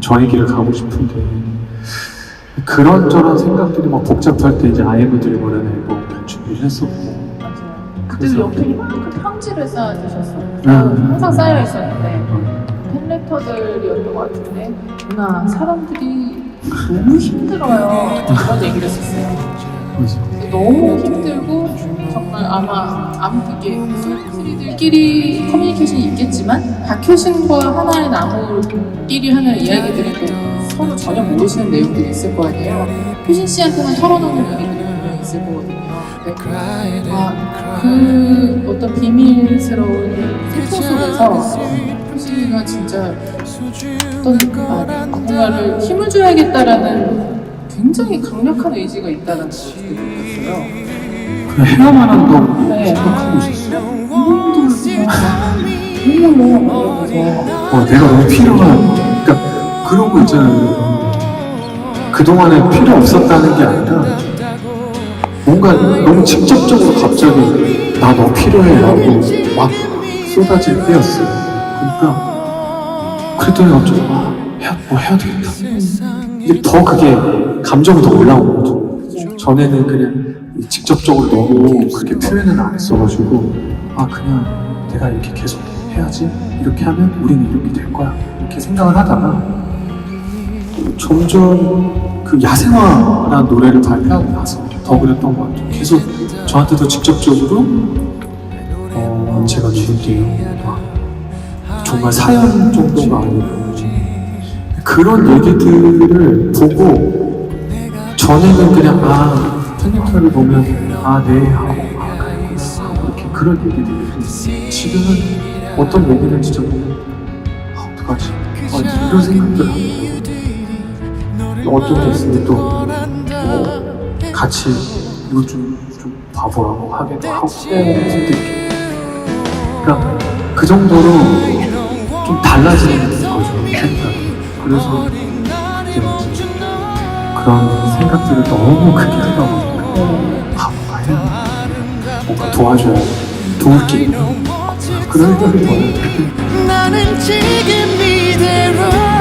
저 얘기를 가고 싶은데 그런저런 생각들이 막 복잡할 때 이제 원하는 앨범을 준비를 했었고. 그때도 옆에 이만큼 편지를 쌓아 두셨어요. 음. 항상 쌓여 있었는데 어, 팬레터들이었던 것 같은데 누나 사람들이 너무 힘들어요. 이런 얘기를 했었어요. 너무 힘들고 정말 아마 아무게 소리들끼리 커뮤니케이션이 있겠지만 박효신과 하나의 나무끼리 하는 이야기들이 또 서로 전혀 모르시는 내용들이 있을 거 아니에요. 효신 씨한테만 털어놓는 얘기들이 분명히 있을 거거든요. 근데 아, 그 어떤 비밀스러운 세포 속에서 효신이가 진짜 어떤 아, 뭔가를 힘을 줘야겠다라는 굉장히 강력한 의지가 있다는 걸 그때 느꼈어요. 그냥 해야만 한다고 네. 생각하고 있었어요 그래서 어, 내가 너무 필요한 그러니까 그런 거 있잖아요 그동안에 필요 없었다는 게 아니라 뭔가 너무 직접적으로 갑자기 나 너 필요해 라고 막 쏟아질 때였어요. 그러니까 그랬더니 어쩌고 아, 해야, 뭐 해야 되겠다. 이제 더 그게 감정이 더 올라온 거죠. 전에는 그냥 직접적으로 너무 그렇게 표현을 안 했어가지고 아 그냥 내가 이렇게 계속 해야지. 이렇게 하면 우리는 이렇게 될 거야. 이렇게 생각을 하다가 점점 그 야생화라는 노래를 발표하고 나서 더 그랬던 것 같아요. 계속 저한테도 직접적으로 어 제가 누군데요? 막 정말 사연 정도가 아니고 그런 얘기들을 보고 전에는 그냥 아 팬레터를 보면 아네 하고 아 그랬구나 하고 이렇게 그런 얘기들이 지금은 어떤 얘기를 진짜 보면 아 어떡하지 아, 이런 생각들 하고 어떤 게 있으면 또 뭐, 같이 이거 좀, 좀 봐보라고 하기도 하고 네. 이렇게 그러니까 그 정도로 좀 달라지는 거죠 생각이 그래서 그런 생각들을 너무 크게 하다 보니까 아 뭔가 해야 돼. 뭔가 도와줘야 돼. 도울 게 있나 그런 생각이 들어요. 나는 지금 이대로